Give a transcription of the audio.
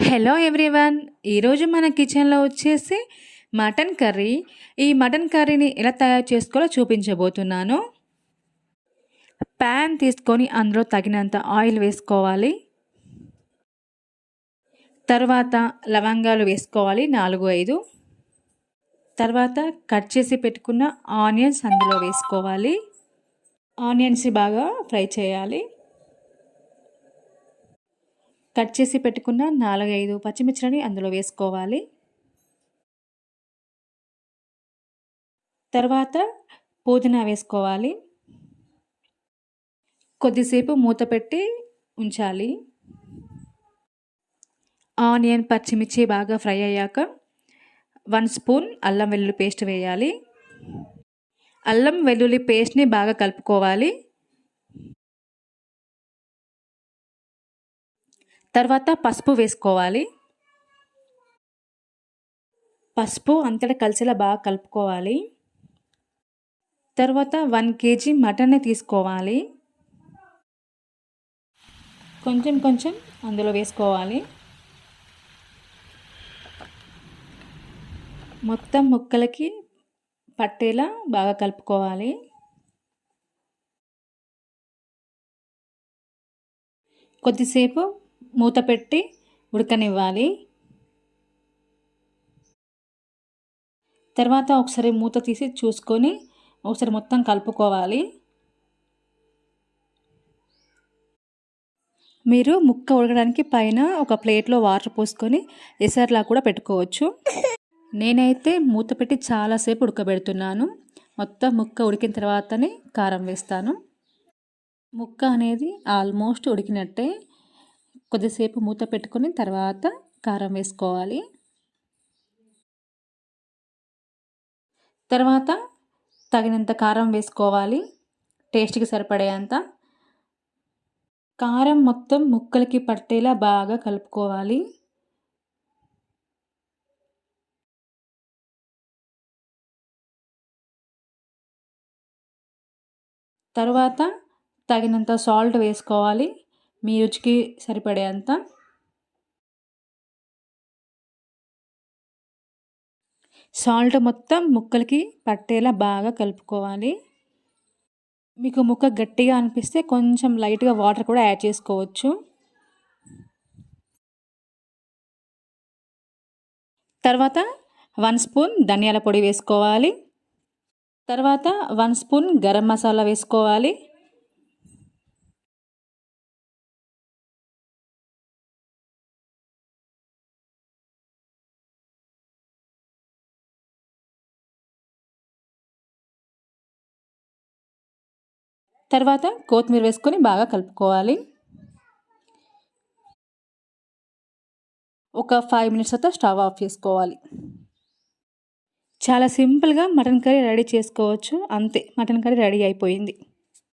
Hello everyone ఈరోజు మన కిచెన్లో వచ్చేసి మటన్ కర్రీ. ఈ మటన్ కర్రీని ఎలా తయారు చేసుకోవాలో చూపించబోతున్నాను. ప్యాన్ తీసుకొని అందులో తగినంత ఆయిల్ వేసుకోవాలి. తర్వాత లవంగాలు వేసుకోవాలి నాలుగు ఐదు. తర్వాత కట్ చేసి పెట్టుకున్న ఆనియన్స్ అందులో వేసుకోవాలి. ఆనియన్స్ బాగా ఫ్రై చేయాలి. కట్ చేసి పెట్టుకున్న నాలుగైదు పచ్చిమిర్చిని అందులో వేసుకోవాలి. తర్వాత పుదీనా వేసుకోవాలి. కొద్దిసేపు మూత పెట్టి ఉంచాలి. ఆనియన్ పచ్చిమిర్చి బాగా ఫ్రై అయ్యాక వన్ స్పూన్ అల్లం వెల్లుల్లి పేస్ట్ వేయాలి. అల్లం వెల్లుల్లి పేస్ట్ని బాగా కలుపుకోవాలి. తర్వాత పసుపు వేసుకోవాలి. పసుపు అంతటా కలిసేలా బాగా కలుపుకోవాలి. తర్వాత వన్ కేజీ మటన్ని తీసుకోవాలి. కొంచెం కొంచెం అందులో వేసుకోవాలి. మొత్తం ముక్కలకి పట్టేలా బాగా కలుపుకోవాలి. కొద్దిసేపు మూత పెట్టి ఉడకనివ్వాలి. తర్వాత ఒకసారి మూత తీసి చూసుకొని ఒకసారి మొత్తం కలుపుకోవాలి. మీరు ముక్క ఉడకడానికి పైన ఒక ప్లేట్లో వాటర్ పోసుకొని ఎసర్లా కూడా పెట్టుకోవచ్చు. నేనైతే మూత పెట్టి చాలాసేపు ఉడకబెడుతున్నాను. మొత్తం ముక్క ఉడికిన తర్వాతనే కారం వేస్తాను. ముక్క అనేది ఆల్మోస్ట్ ఉడికినట్టే. కొద్దిసేపు మూత పెట్టుకుని తర్వాత కారం వేసుకోవాలి. తర్వాత తగినంత కారం వేసుకోవాలి. టేస్ట్కి సరిపడేంత. కారం మొత్తం ముక్కలకి పట్టేలా బాగా కలుపుకోవాలి. తర్వాత తగినంత సాల్ట్ వేసుకోవాలి. మీ రుచికి సరిపడేంత? సాల్ట్ మొత్తం ముక్కలకి పట్టేలా బాగా కలుపుకోవాలి. మీకు ముక్క గట్టిగా అనిపిస్తే కొంచెం లైట్గా వాటర్ కూడా యాడ్ చేసుకోవచ్చు. తర్వాత వన్ స్పూన్ ధనియాల పొడి వేసుకోవాలి. తర్వాత వన్ స్పూన్ గరం మసాలా వేసుకోవాలి. తర్వాత కొత్తిమీర వేసుకొని బాగా కలుపుకోవాలి. ఒక ఫైవ్ మినిట్స్ తర్వాత స్టవ్ ఆఫ్ చేసుకోవాలి. చాలా సింపుల్గా మటన్ కర్రీ రెడీ చేసుకోవచ్చు. అంతే మటన్ కర్రీ రెడీ అయిపోయింది.